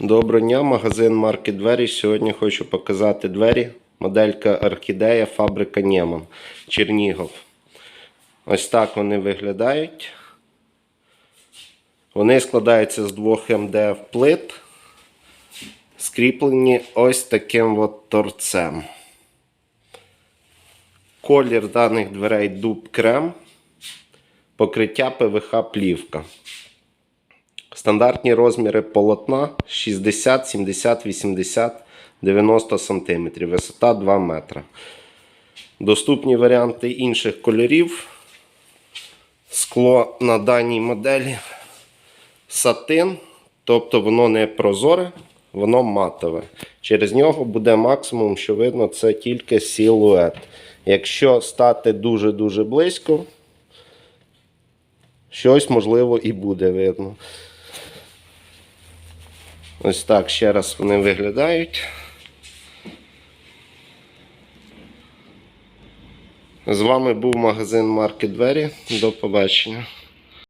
Доброго дня, магазин Марки Двері. Сьогодні хочу показати двері. Моделька Орхідея, фабрика Нєман, Чернігов. Ось так вони виглядають. Вони складаються з двох МДФ плит, скріплені ось таким от торцем. Колір даних дверей дуб крем, покриття ПВХ плівка. Стандартні розміри полотна 60, 70, 80, 90 см, висота 2 метри. Доступні варіанти інших кольорів. Скло на даній моделі сатин, тобто воно не прозоре, воно матове. Через нього буде максимум, що видно, це тільки силует. Якщо стати дуже-дуже близько, щось можливо і буде видно. Ось так ще раз вони виглядають. З вами був магазин Марки Двері. До побачення.